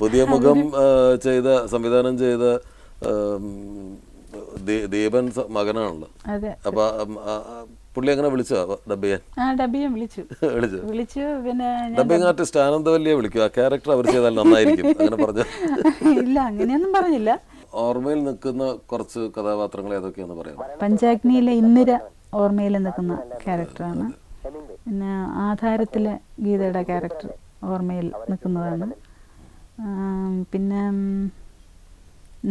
പുതിയ മുഖം ചെയ്ത സംവിധാനം ചെയ്ത ദീപൻ മകനാണല്ലോ. അപ്പൊ പുള്ളി അങ്ങനെ വിളിച്ചോ ഡബ് ചെയ്യാൻ ആ ഡബിയെ വിളിച്ചു. വിളിച്ചു? വിളിച്ചു പിന്നെ ഡബിങ് ആർട്ടിസ്റ്റ് ആനന്ദവല്ലിയെ വിളിക്കും. ആ ക്യാരക്ടർ അവർ ചെയ്താൽ നന്നായിരിക്കും. അങ്ങനെ പറഞ്ഞു? ഇല്ല അങ്ങനെയൊന്നും പറഞ്ഞില്ല. ഓർമ്മയിൽ നിൽക്കുന്ന കുറച്ച് കഥാപാത്രങ്ങൾ ഏതൊക്കെയാന്ന് പറയാം പഞ്ചാഗ്നിയിലെ ഇന്ദിര ഓർമ്മയിൽ നിൽക്കുന്ന ക്യാരക്ടറാണ്. പിന്നെ ആധാരത്തിലെ ഗീതയുടെ ക്യാരക്ടർ ഓർമ്മയിൽ നിൽക്കുന്നതാണ്. പിന്നെ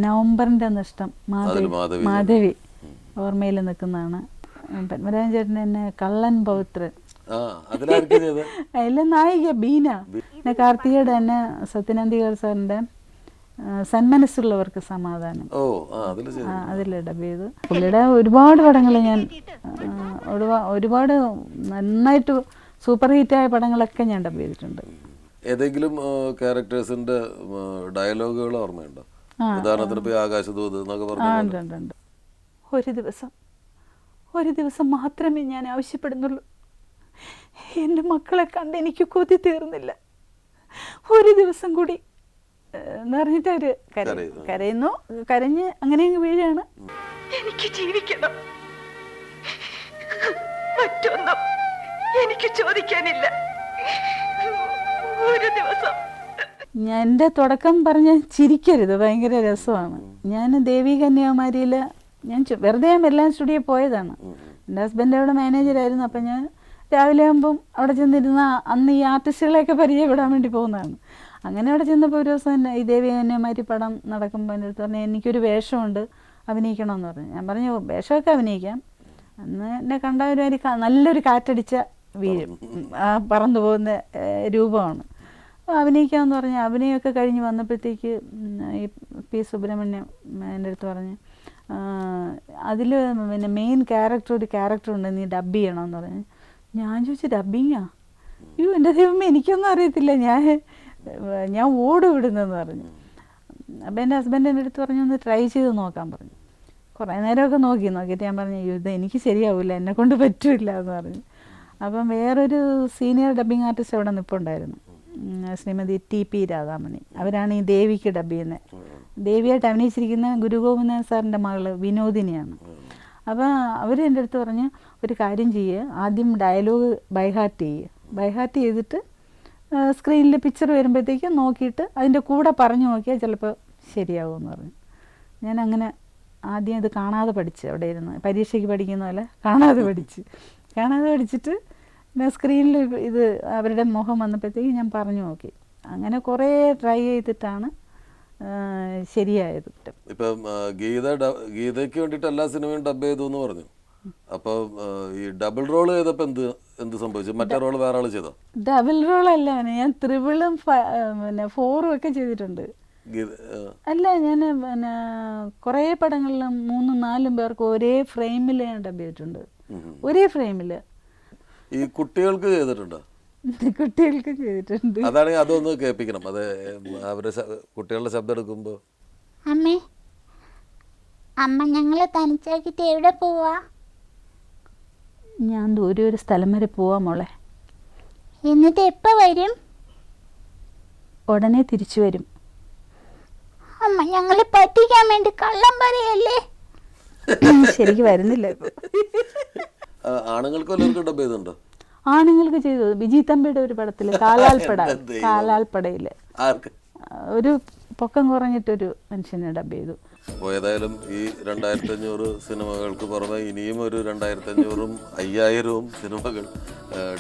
നവംബറിന്റെ നവംബറിന്റെ നഷ്ടം മാധവി. മാധവി. ഓർമ്മയിൽ നിൽക്കുന്നതാണ്. പത്മരാജൻ ചേട്ടൻ തന്നെ കള്ളൻ പൗത്രൻ അതിലെ നായിക ബീന. പിന്നെ കാർത്തികയുടെ തന്നെ സത്യനന്ദികർ സാറിന്റെ സന്മനസ്സുള്ളവർക്ക് സമാധാനം. അതിൽ ഡബ് ചെയ്തു. പുള്ളിയുടെ ഒരുപാട് പടങ്ങൾ ഞാൻ ഒരുപാട് നന്നായിട്ട് സൂപ്പർ ഹിറ്റായ പടങ്ങളൊക്കെ ഞാൻ ഡബ് ചെയ്തിട്ടുണ്ട്. ഏതെങ്കിലും ക്യാരക്ടേഴ്സിന്റെ ഡയലോഗുകൾ ഓർമ്മയുണ്ടോ? ഉദാഹരണത്തിന് ആകാശദൂത് എന്നൊക്കെ പറഞ്ഞു ഒരു ദിവസം ഒരു ദിവസം മാത്രമേ ഞാൻ ആവശ്യപ്പെടുന്നുള്ളൂ. എന്റെ മക്കളെ കണ്ട് എനിക്ക് കൊതി തീർന്നില്ല. ഒരു ദിവസം കൂടി എന്ന് പറഞ്ഞിട്ട് അവർ കരയും. കരയും. കരയുന്നു കരഞ്ഞ് അങ്ങനെ അങ്ങ് വീഴാണ്. എനിക്ക് ജീവിക്കണം. മറ്റൊന്നും എനിക്ക് ചോദിക്കാനില്ല. ഒരു ദിവസം. ഞാൻ എന്റെ തുടക്കം പറഞ്ഞ് ചിരിക്കരുത്. ഭയങ്കര രസമാണ്. ഞാൻ ദേവി കന്യാകുമാരിയിൽ ഞാൻ വെറുതെ ഞാൻ എല്ലാം സ്റ്റുഡിയോ പോയതാണ്. എന്റെ ഹസ്ബൻഡ് അവിടെ മാനേജറായിരുന്നു അപ്പം ഞാൻ രാവിലെ ആകുമ്പം അവിടെ ചെന്നിരുന്ന അന്ന് ഈ ആർട്ടിസ്റ്റുകളെയൊക്കെ പരിചയപ്പെടാൻ വേണ്ടി പോകുന്നതാണ്. അങ്ങനെ അവിടെ ചെന്നപ്പോൾ ഒരു ദിവസം ഈ ദേവി കന്യാകുമാരി പടം നടക്കുമ്പോൾ എന്റെ അടുത്ത് പറഞ്ഞു എനിക്കൊരു വേഷമുണ്ട്. അഭിനയിക്കണമെന്ന് പറഞ്ഞു. ഞാൻ പറഞ്ഞു "ഓ, വേഷമൊക്കെ അഭിനയിക്കാം. അന്ന് എന്നെ കണ്ട ഒരു നല്ലൊരു കാറ്റടിച്ച വീഴും പറന്നു പോകുന്ന രൂപമാണ്. അഭിനയിക്കാമെന്ന് പറഞ്ഞ് അഭിനയമൊക്കെ കഴിഞ്ഞ് വന്നപ്പോഴത്തേക്ക് ഈ പി സുബ്രഹ്മണ്യം എന്റെ അടുത്ത് പറഞ്ഞ് അതിൽ പിന്നെ മെയിൻ ക്യാരക്ടർ ഒരു ക്യാരക്ടർ ഉണ്ട് നീ ഡബ് ചെയ്യണമെന്ന് പറഞ്ഞ്. ഞാൻ ചോദിച്ചു ഡബിങ്ങാ അയ്യോ എന്റെ ദൈവമേ എനിക്കൊന്നും അറിയത്തില്ല. ഞാൻ ഞാൻ ഓടും ഇവിടുന്നെന്ന് പറഞ്ഞു. അപ്പം എന്റെ ഹസ്ബൻഡ് എന്റെ അടുത്ത് പറഞ്ഞു ഒന്ന് ട്രൈ ചെയ്ത് നോക്കാൻ പറഞ്ഞു. കുറേ നേരമൊക്കെ നോക്കി നോക്കിയിട്ട് ഞാൻ പറഞ്ഞു "അയ്യോ, ഇത് എനിക്ക് ശരിയാവില്ല എന്നെ കൊണ്ട് പറ്റില്ല എന്ന് പറഞ്ഞു. അപ്പം വേറൊരു സീനിയർ ഡബ്ബിംഗ് ആർട്ടിസ്റ്റ് അവിടെ നിൽപ്പുണ്ടായിരുന്നു ശ്രീമതി ടി പി രാധാമണി. അവരാണ് ഈ ദേവിക്ക് ഡബ് ചെയ്യുന്നത്. ദേവിയായിട്ട് അഭിനയിച്ചിരിക്കുന്ന ഗുരുഗോവിന്ദൻ സാറിന്റെ മകൾ വിനോദിനിയാണ്. അപ്പോൾ അവർ എന്റെ അടുത്ത് പറഞ്ഞ് ഒരു കാര്യം ചെയ്യുക ആദ്യം ഡയലോഗ് ബൈഹാർട്ട് ചെയ്യുക ബൈഹാർട്ട് ചെയ്തിട്ട് സ്ക്രീനിൽ പിക്ചർ വരുമ്പോഴത്തേക്കും നോക്കിയിട്ട് അതിന്റെ കൂടെ പറഞ്ഞു നോക്കിയാൽ ചിലപ്പോൾ ശരിയാവുമെന്ന് പറഞ്ഞു. ഞാൻ അങ്ങനെ ആദ്യം ഇത് കാണാതെ പഠിച്ച് അവിടെ ഇരുന്ന് പരീക്ഷയ്ക്ക് പഠിക്കുന്ന പോലെ കാണാതെ പഠിച്ച്. കാണാതെ പഠിച്ചിട്ട് പിന്നെ സ്ക്രീനിൽ ഇത് അവരുടെ മുഖം വന്നപ്പോഴത്തേക്ക് ഞാൻ പറഞ്ഞു നോക്കി. അങ്ങനെ കുറേ ട്രൈ ചെയ്തിട്ടാണ് ശരിയായത് ഇപ്പം ഗീത ഗീതയ്ക്ക് വേണ്ടിയിട്ട് എല്ലാ സിനിമയും ഡബ് ചെയ്തു എന്ന് പറഞ്ഞു. അപ്പോൾ ഈ ഡബിൾ റോൾ ചെയ്തപ്പോൾ എന്ത് എന്ത് സംഭവിച്ചു? മറ്റേ റോൾ വേറെ ആൾ ചെയ്തോ? ഡബിൾ റോൾ അല്ല ഞാൻ ത്രിബിളും പിന്നെ ഫോറും ഒക്കെ ചെയ്തിട്ടുണ്ട്. അല്ല ഞാൻ പിന്നെ കുറേ പടങ്ങളിലും മൂന്നും നാലും പേർക്ക് ഒരേ ഫ്രെയിമിൽ ഞാൻ ഡബ് ചെയ്തിട്ടുണ്ട്. ഒരേ ഫ്രെയിമിൽ ഈ കുട്ടികൾക്ക് ചെയ്തിട്ടുണ്ടോ? കുട്ടികൾക്ക് ചെയ്തിട്ടുണ്ട്. അതാണെങ്കിൽ അതൊന്ന് കേൾപ്പിക്കണം. അത് അവരുടെ കുട്ടികളുടെ ശബ്ദം എടുക്കുമ്പോ. അമ്മേ അമ്മ ഞങ്ങളെ തനിച്ചാക്കിട്ട് എവിടെ പോവാ? ഞാൻ ദൂരെ ഒരു സ്ഥലം വരെ പോവാ മോളെ. എന്നിട്ട് എപ്പോൾ വരും? ഉടനെ തിരിച്ചു വരും. അമ്മ ഞങ്ങളെ പറ്റിക്കാൻ വേണ്ടി കള്ളം പറയല്ലേ? ശരിക്ക് വരുന്നില്ല ഇപ്പൊ. ആണുങ്ങൾക്ക് വല്ലവർക്കും ഡബ് ചെയ്തിട്ടുണ്ടോ ആണുങ്ങൾക്ക് ചെയ്തു. ബിജി തമ്പിയുടെ ഒരു പടത്തിൽ കാലാൽപ്പട. കാലാൽപ്പടയിൽ. ആർക്ക്? ഒരു പൊക്കം കുറഞ്ഞിട്ടൊരു മനുഷ്യനെ ഡബ് ചെയ്തു. അപ്പോൾ ഏതായാലും ഈ രണ്ടായിരത്തി അഞ്ഞൂറ് സിനിമകൾക്ക് പുറമെ ഇനിയും ഒരു രണ്ടായിരത്തി അഞ്ഞൂറും അയ്യായിരവും സിനിമകൾ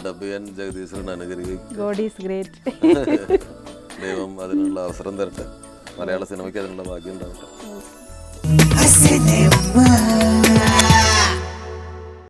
ഡബ് ചെയ്യാൻ ജഗദീശ്വരൻ അനുഗ്രഹിക്കും. ദൈവം അതിനുള്ള അവസരം തരട്ടെ. മലയാള സിനിമയ്ക്ക് അതിനുള്ള ഭാഗ്യം ഉണ്ടാവട്ടെ.